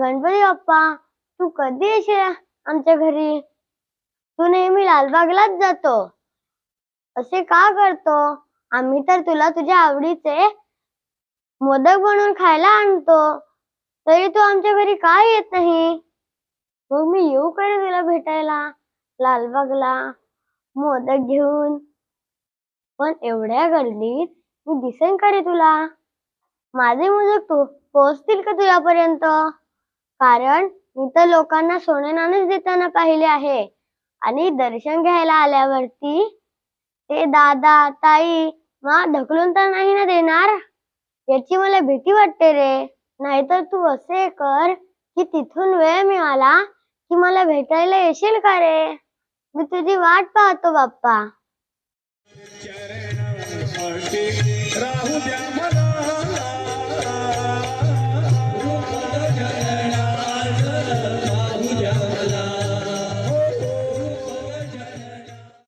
गणपती बाप्पा तू कधी येशील आमच्या घरी? तू नेहमी लालबागलाच जातो. असे का करतो? आम्ही तर तुला तुझ्या आवडीचे मोदक बनवून खायला आणतो. तरी तू आमच्या घरी का येत नाही? मग मी येऊ का रे तुला भेटायला? लालबागला मोदक घेऊन. पण एवढ्या गर्दीत मी दिसेन का रे तुला? माझे मोदक तू पोहोचतील का तुझ्यापर्यंत? कारण मी तर लोकांना सोने नाणेच देताना पाहिले आहे. आणि दर्शन घ्यायला आल्यावरती ते दादा ताई मा ढकलून तर नाही ना देणार? याची मला भीती वाटते रे. नाहीतर तू असे कर की तिथून वेळ मिळाला की मला भेटायला येशील का रे? मी तुझी वाट पाहतो बाप्पा.